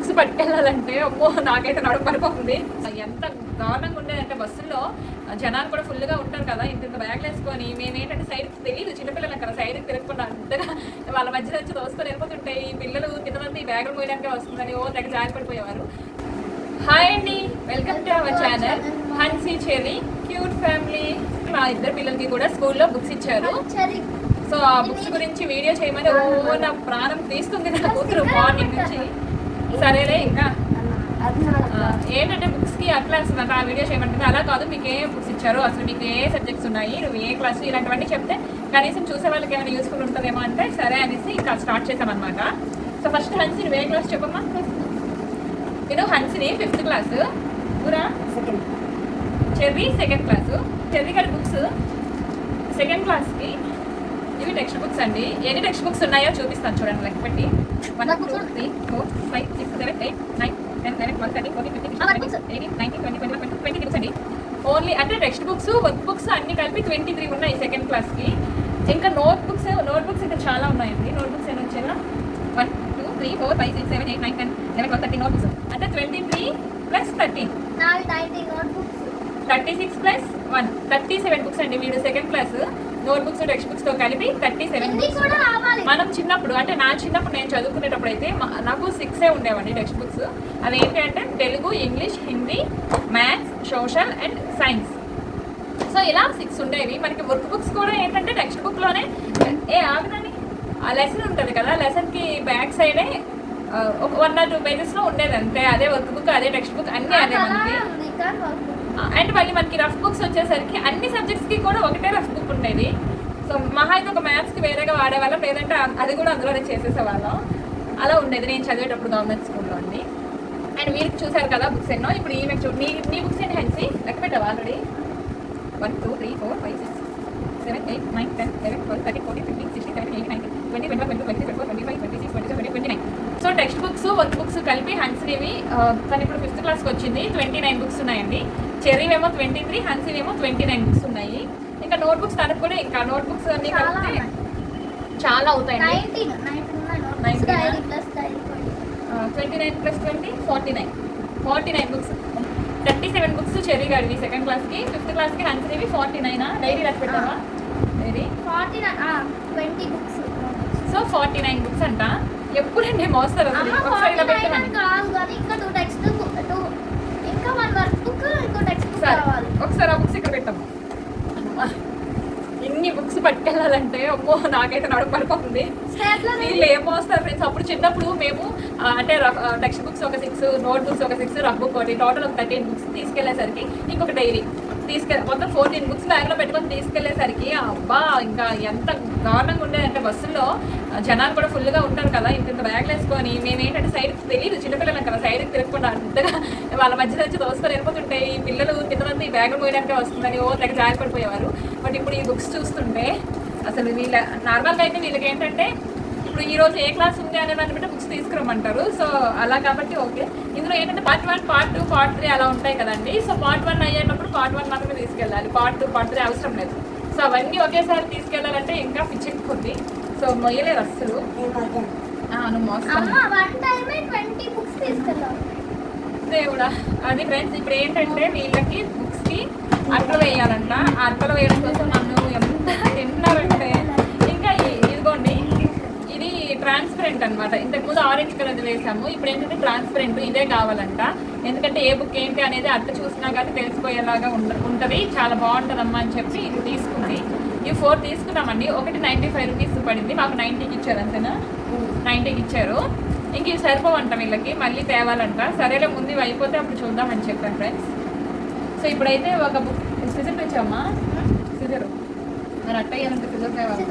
Books పట్టుకెళ్ళాలంటే అమ్మో నాకైతే నడుము పడిపోతుంది. ఎంత దారుణంగా ఉండేదంటే బస్సుల్లో జనాలు కూడా ఫుల్గా ఉంటారు కదా ఇంత ఇంత బ్యాగ్లు వేసుకొని. మేము ఏంటంటే సైడ్కి తెలియదు చిన్నపిల్లలు కదా సైడ్కి తిరగకుండా అంతగా వాళ్ళ మధ్య వచ్చి దోసుకొని వెళ్ళిపోతుంటే ఈ పిల్లలు కిందమంది బ్యాగులు పోయడానికే వస్తుందని ఓ తెగ జారి పడిపోయేవారు. హాయ్ అండి welcome to our channel Hansi Cherry cute family మా ఇద్దరు పిల్లలకి కూడా స్కూల్లో బుక్స్ ఇచ్చారు. సో ఆ బుక్స్ గురించి వీడియో చేయమని ఓ నా ప్రాణం తీస్తుంది నా కూతురు మార్నింగ్ నుంచి. సరేలే ఇంకా. ఏంటంటే బుక్స్కి అట్లా అసలు ఆ వీడియో చేయమంటుంది అలా కాదు మీకు ఏ బుక్స్ ఇచ్చారు. అసలు మీకు ఏ సబ్జెక్ట్స్ ఉన్నాయి నువ్వు ఏ క్లాస్ ఇలాంటివన్నీ చెప్తే కనీసం చూసే వాళ్ళకి ఏమైనా యూస్ఫుల్ ఉంటుందేమో అంటే సరే అనేసి ఇంకా స్టార్ట్ చేసామన్నమాట సో ఫస్ట్ హన్సీ నువ్వు ఏ క్లాస్ చెప్పమ్మా? నేను హన్సిని ఫిఫ్త్ క్లాస్. ఊరా? Cherry second class. చెర్రీ గారి బుక్స్ సెకండ్ క్లాస్కి. ఇవి టెక్స్ట్ బుక్స్ అండి. ఎన్ని టెక్స్ట్ బుక్స్ ఉన్నాయో చూపిస్తాను చూడండి లెక్క పెట్టి. One two three four five six seven eight nine ten eleven twelve thirty forty fifty eighteen nineteen twenty twenty twenty twenty books అండి. ఓన్లీ అంటే టెక్స్ట్ బుక్స్ వర్క్ బుక్స్ అన్ని కలిపి ట్వంటీ త్రీ ఉన్నాయి సెకండ్ క్లాస్కి ఇంకా నోట్ బుక్స్ నోట్ బుక్స్ ఇంకా చాలా ఉన్నాయండి. నోట్ బుక్స్ ఎన్ని వచ్చాయా? One two three four five six seven eight nine ten eleven twelve thirty note books అంటే twenty three plus thirteen thirty six plus one thirty seven books అండి వీడు second class note books text బుక్స్తో కలిపి thirty seven books మనం చిన్నప్పుడు అంటే నా చిన్నప్పుడు నేను చదువుకునేటప్పుడు అయితే మా- నాకు సిక్సే ఉండేవండి టెక్స్ట్ బుక్స్ అవి ఏంటి అంటే Telugu English Hindi maths social and science. So ఇలా సిక్స్ ఉండేవి. మనకి వర్క్ బుక్స్ కూడా ఏంటంటే టెక్స్ట్ బుక్లోనే ఏ ఆగదండి ఆ లెసన్ ఉంటుంది కదా లెసన్కి బ్యాక్ సైడే ఒక వన్ ఆర్ టూ పేజెస్లో ఉండేది అంతే అదే వర్క్ బుక్ అదే టెక్స్ట్ బుక్ అన్ని అదే మనకి అండ్ మళ్ళీ మనకి రఫ్ బుక్స్ వచ్చేసరికి అన్ని సబ్జెక్ట్స్కి కూడా ఒకటే రఫ్ బుక్ ఉండేది. సో మహా అయితే ఒక మ్యాథ్స్కి వేరేగా వాడేవాళ్ళం లేదంటే అది కూడా అందులోనే చేసేసేవాళ్ళం. అలా ఉండేది నేను చదివేటప్పుడు గవర్నమెంట్ స్కూల్లో అండి అండ్ వీరికి చూసారు కదా బుక్స్ ఎన్నో ఇప్పుడు ఈమె చూ నీ నీ బుక్స్ ఏంటి హెన్సీ? లెక్క పెట్టావు already one two three four five six seven eight nine ten eleven twelve thirty forty fifty sixty seven eight nine twenty twenty twenty twenty twenty twenty five twenty six twenty seven twenty nine so text books work books కలిపి హన్సీవి తను ఇప్పుడు fifth క్లాస్కి వచ్చింది twenty nine books ఉన్నాయండి. చెర్రీవేమో twenty three హన్సీవేమో twenty nine books ఉన్నాయి ఇంకా నోట్ బుక్స్ తనకు కూడా ఇంకా నోట్ బుక్స్ అన్ని కలిపితే చాలా అవుతాయండి. Twenty nine plus twenty forty nine forty nine books thirty seven books Cherry గారివి సెకండ్ క్లాస్కి ఫిఫ్త్ క్లాస్కి హన్సీవి ఫార్టీ నైనా డైరీ రాసి పెట్టావా? Diary so forty nine books అంట. ఎప్పుడండి మోస్తారు అసలు? es పట్టుకెళ్ళాలంటే అమ్మో నాకైతే నడుము పడిపోతుంది. వీళ్ళు ఏం మోస్తారు ఫ్రెండ్స్ అప్పుడు చిన్నప్పుడు మేము అంటే టెక్స్ట్ బుక్స్ ఒక సిక్స్ నోట్ బుక్స్ ఒక సిక్స్ రఫ్ బుక్ ఒకటి టోటల్ ఒక థర్టీన్ బుక్స్ తీసుకెళ్ళేసరికి ఇంకొక డైరీ తీసుకెళ్ళి మొత్తం ఫోర్టీన్ బుక్స్ బ్యాగ్లో పెట్టుకొని తీసుకెళ్ళేసరికి అబ్బా ఇంకా ఎంత దారుణంగా ఉండేదంటే బస్సుల్లో జనాలు కూడా ఫుల్గా ఉంటారు కదా ఇంత ఇంత బ్యాగ్లు వేసుకొని. మేము ఏంటంటే సైడ్ తెలియదు చిన్నపిల్లలం కదా సైడ్కి తిరగకుండా అంతగా వాళ్ళ మధ్య వచ్చి దోసుకొని వెళ్ళిపోతుంటే ఈ పిల్లలు కిందమంది ఈ బ్యాగులు పోయడానికే వస్తుందని ఓ తెగ జారి పడిపోయేవారు. బట్ ఇప్పుడు ఈ బుక్స్ చూస్తుంటే అసలు వీళ్ళ నార్మల్గా అయితే వీళ్ళకి ఏంటంటే ఇప్పుడు ఈ రోజు ఏ క్లాస్ ఉంది అనే దాన్ని బట్టి బుక్స్ తీసుకురమ్మంటారు. సో అలా కాబట్టి ఓకే. ఇందులో ఏంటంటే part one part two part three అలా ఉంటాయి కదండి. సో పార్ట్ వన్ అయ్యేటప్పుడు పార్ట్ వన్ మాత్రమే తీసుకెళ్ళాలి. పార్ట్ టూ పార్ట్ త్రీ అవసరం లేదు. సో అవన్నీ ఒకేసారి తీసుకెళ్ళాలంటే ఇంకా పిచ్చెక్కుతుంది సో మొయ్యలేదు అస్సలు. దేవుడా. అది ఫ్రెండ్స్ ఇప్పుడు ఏంటంటే వీళ్ళకి బుక్స్కి అట్టలు వేయాలంట. అట్టలు వేయడం కోసం నన్ను ఎంత తిన్నారంటే ఇంకా ఇ- ఇదిగోండి ఇది ట్రాన్స్పరెంట్ అనమాట ఇంతకు ముందు ఆరెంజ్ కలర్ వేసాము ఇప్పుడు ఏంటంటే ట్రాన్స్పరెంట్ ఇదే కావాలంట. ఎందుకంటే ఏ బుక్ ఏంటి అనేది అట్ట చూసినా కానీ తెలిసిపోయేలాగా ఉంటది. చాలా బాగుంటదమ్మా అని చెప్పి ఇది తీసుకుంది. ఈ ఫోర్ తీసుకున్నామండి. ఒకటి నైంటీ ఫైవ్ రూపీస్ పడింది. మాకు నైంటీకి ఇచ్చారు అంతేనా? నైంటీకి ఇచ్చారు. ఇంక ఇవి సరిపోవంట వీళ్ళకి. మళ్ళీ తేవాలంట. సరేలే ముందు ఇవి అయిపోతే అప్పుడు చూద్దామని చెప్పాను ఫ్రెండ్స్ సో ఇప్పుడైతే ఒక బుక్ సిజర్ తెచ్చామా సిజర్ మరి అట్ట అయ్యాలంటే సిజర్ తేవాలి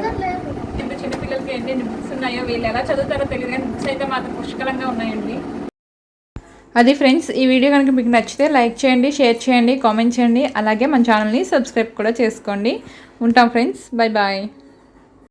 చిన్నపిల్లలకి ఎన్ని బుక్స్ ఉన్నాయో వీళ్ళు ఎలా చదువుతారో తెలియదు కానీ బుక్స్ అయితే మాత్రం పుష్కలంగా ఉన్నాయండి. అది ఫ్రెండ్స్ ఈ వీడియో కనుక మీకు నచ్చితే లైక్ చేయండి షేర్ చేయండి కామెంట్ చేయండి. అలాగే మన ఛానల్ని సబ్స్క్రైబ్ కూడా చేసుకోండి. ఉంటాం ఫ్రెండ్స్. Bye bye.